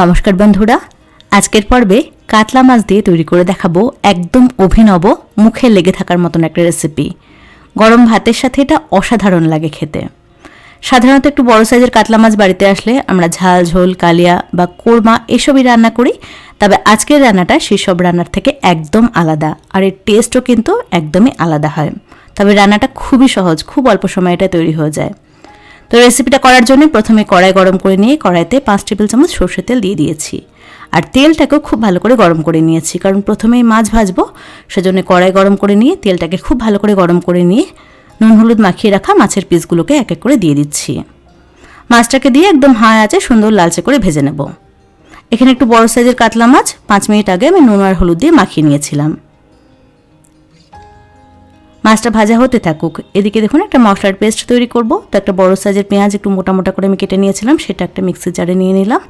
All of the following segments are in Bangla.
নমস্কার বন্ধুরা, আজকের পর্বে কাতলা মাছ দিয়ে তৈরি করে দেখাবো একদম অভিনব, মুখে লেগে থাকার মতন একটা রেসিপি গরম ভাতের সাথে এটা অসাধারণ লাগে খেতে। সাধারণত একটু বড় সাইজের কাতলা মাছ বাড়িতে আসলে আমরা ঝাল, ঝোল, কালিয়া বা কোরমা এসবই রান্না করি, তবে আজকের রান্নাটা সেসব রান্নার থেকে একদম আলাদা আর এর টেস্টও কিন্তু একদমই আলাদা হয়। তবে রান্নাটা খুবই সহজ, খুব অল্প সময় এটা তৈরি হয়ে যায়। তো রেসিপিটা করার জন্য প্রথমে কড়াই গরম করে নিয়ে কড়াইতে পাঁচ টেবিল চামচ সর্ষের তেল দিয়ে দিয়েছি। আর তেলটাকেও খুব ভালো করে গরম করে নিয়েছি, কারণ প্রথমেই মাছ ভাজবো, সেজন্য কড়াই গরম করে নিয়ে তেলটাকে খুব ভালো করে গরম করে নিয়ে নুন হলুদ মাখিয়ে রাখা মাছের পিসগুলোকে এক এক করে দিয়ে দিচ্ছি। মাছটাকে দিয়ে একদম হাঁ আছে সুন্দর লালচে করে ভেজে নেব। এখানে একটু বড় সাইজের কাতলা মাছ, পাঁচ মিনিট আগে আমি নুন আর হলুদ দিয়ে মাখিয়ে নিয়েছিলাম। মাছটা ভাজা হতে থাকুক। এদিকে দেখুন, একটা মশলার পেস্ট তৈরি করব। তো একটা বড় সাইজের পেঁয়াজ একটু মোটা মোটা করে আমি কেটে নিয়েছিলাম, সেটা একটা মিক্সি জারে নিয়ে নিলাম।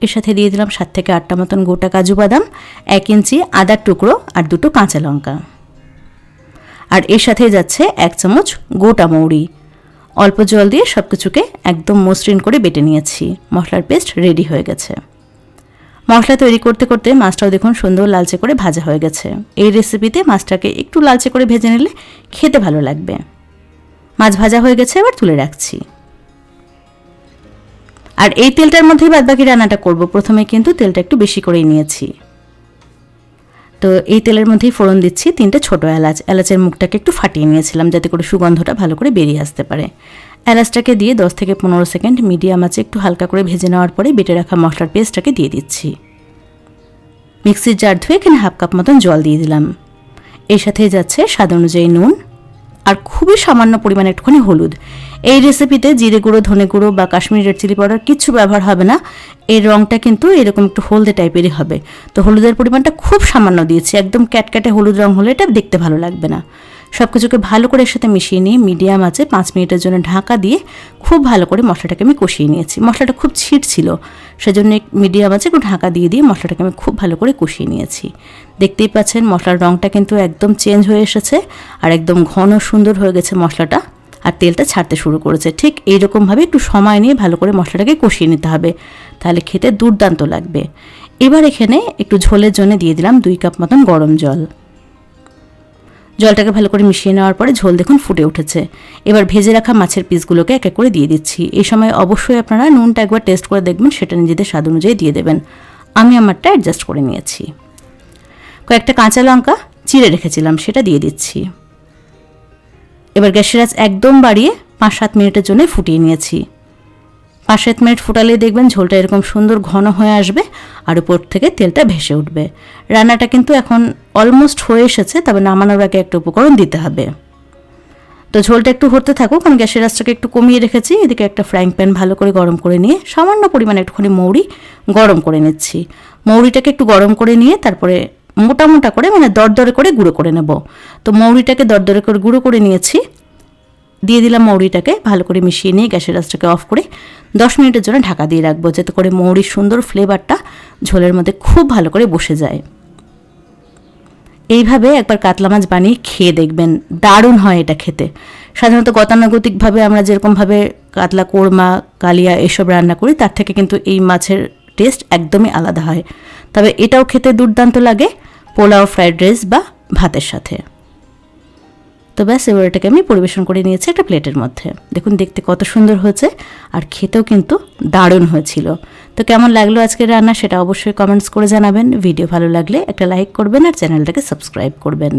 এর সাথে দিয়ে দিলাম সাত থেকে আটটা মতন গোটা কাজু বাদাম, এক ইঞ্চি আদার টুকরো আর দুটো কাঁচা লঙ্কা। আর এর সাথে যাচ্ছে এক চামচ গোটা মৌরি। অল্প জল দিয়ে সব কিছুকে একদম মসৃণ করে বেটে নিয়েছি। মশলার পেস্ট রেডি হয়ে গেছে। মশলা তৈরি করতে করতে মাছটাও দেখুন সুন্দর লালচে করে ভাজা হয়ে গেছে। এই রেসিপিতে মাছটাকে একটু লালচে করে ভেজে নিলে খেতে ভালো লাগবে। মাছ ভাজা হয়ে গেছে, এবার তুলে রাখছি। আর এই তেলটার মধ্যেই বাদবাকি রান্নাটা করব। প্রথমে কিন্তু তেলটা একটু বেশি করেই নিয়েছি। তো এই তেলের মধ্যেই ফোড়ন দিচ্ছি তিনটে ছোট এলাচ। এলাচের মুখটাকে একটু ফাটিয়ে নিয়েছিলাম যাতে করে সুগন্ধটা ভালো করে বেরিয়ে আসতে পারে। এলাচটাকে দিয়ে দশ থেকে পনেরো সেকেন্ড মিডিয়াম আছে একটু হালকা করে ভেজে নেওয়ার পরে বেটে রাখা মশলার পেস্টটাকে দিয়ে দিচ্ছি। মিক্সির জার ধুয়ে এখানে হাফ কাপ মতন জল দিয়ে দিলাম। এর সাথে যাচ্ছে স্বাদ অনুযায়ী নুন আর খুবই সামান্য পরিমাণে একটুখানি হলুদ। এই রেসিপিতে জিরে গুঁড়ো, ধনে গুঁড়ো বা কাশ্মীরি রেড চিলি পাউডার কিচ্ছু ব্যবহার হবে না। এর রঙটা কিন্তু এরকম একটু হলদে টাইপেরই হবে। তো হলুদের পরিমাণটা খুব সামান্য দিয়েছি। একদম ক্যাটক্যাটে হলুদ রং হলে এটা দেখতে ভালো লাগবে না। সব কিছুকে ভালো করে সাথে মিশিয়ে নিয়ে মিডিয়াম আছে পাঁচ মিনিটের জন্য ঢাকা দিয়ে খুব ভালো করে মশলাটাকে আমি কষিয়ে নিয়েছি। মশলাটা খুব ছিট ছিল, সেজন্য মিডিয়াম আছে একটু ঢাকা দিয়ে দিয়ে মশলাটাকে আমি খুব ভালো করে কষিয়ে নিয়েছি। দেখতেই পাচ্ছেন মশলার রঙটা কিন্তু একদম চেঞ্জ হয়ে এসেছে আর একদম ঘন সুন্দর হয়ে গেছে মশলাটা আর তেলটা ছাড়তে শুরু করেছে। ঠিক এইরকমভাবে একটু সময় নিয়ে ভালো করে মশলাটাকে কষিয়ে নিতে হবে, তাহলে খেতে দুর্দান্ত লাগবে। এবার এখানে একটু ঝোলের জন্য দিয়ে দিলাম দুই কাপ মতন গরম জল। জলটাকে ভালো করে মিশিয়ে নেওয়ার পরে ঝোল দেখুন ফুটে উঠেছে। এবার ভেজে রাখা মাছের পিসগুলোকে এক এক করে দিয়ে দিচ্ছি। এই সময় অবশ্যই আপনারা নুনটা একবার টেস্ট করে দেখবেন, সেটা নিজেদের স্বাদ অনুযায়ী দিয়ে দেবেন। আমি আমারটা অ্যাডজাস্ট করে নিয়েছি। কয়েকটা কাঁচা লঙ্কা চিড়ে রেখেছিলাম, সেটা দিয়ে দিচ্ছি। এবার গ্যাসের আঁচ একদম বাড়িয়ে পাঁচ সাত মিনিটের জন্য ফুটিয়ে নিয়েছি। পাঁচ সাত মিনিট ফুটালে দেখবেন ঝোলটা এরকম সুন্দর ঘন হয়ে আসবে আর উপর থেকে তেলটা ভেসে উঠবে। রান্নাটা কিন্তু এখন অলমোস্ট হয়ে এসেছে, তবে নামানোর আগে একটা উপকরণ দিতে হবে। তো ঝোলটা একটু হতে থাকুক, আমি গ্যাসের আঁচটাকে একটু কমিয়ে রেখেছি। এদিকে একটা ফ্রাইং প্যান ভালো করে গরম করে নিয়ে, সামান্য পরিমাণে একটুখানি মৌরি গরম করে নিচ্ছি। মৌরিটাকে একটু গরম করে নিয়ে তারপরে মোটা মোটা করে মানে দরদরে করে গুঁড়ো করে নেব। তো মৌরিটাকে দরদরে করে গুঁড়ো করে নিয়েছি। দিয়ে দিলাম মৌরিটাকে, ভালো করে মিশিয়ে নিয়ে গ্যাসের আঁচটাকে অফ করে দশ মিনিটের জন্য ঢাকা দিয়ে রাখব, যাতে করে মৌরির সুন্দর ফ্লেভারটা ঝোলের মধ্যে খুব ভালো করে বসে যায়। এইভাবে একবার কাতলা মাছ বানিয়ে খেয়ে দেখবেন, দারুণ হয় এটা খেতে। সাধারণত গতানুগতিকভাবে আমরা যেরকমভাবে কাতলা, কোরমা, কালিয়া এসব রান্না করি, তার থেকে কিন্তু এই মাছের টেস্ট একদমই আলাদা হয়। তবে এটাও খেতে দুর্দান্ত লাগে পোলাও, ফ্রাইড রাইস বা ভাতের সাথে। তো ব্যাস, এবার এটাকে আমি পরিবেশন করে নিয়েছি একটা প্লেটের মধ্যে। দেখুন, দেখতে কত সুন্দর হয়েছে, আর খেতেও কিন্তু দারুণ হয়েছিল। তো কেমন লাগল আজকের রান্না সেটা অবশ্যই কমেন্টস করে জানাবেন। ভিডিও ভালো লাগলে একটা লাইক করবেন আর চ্যানেলটাকে সাবস্ক্রাইব করবেন।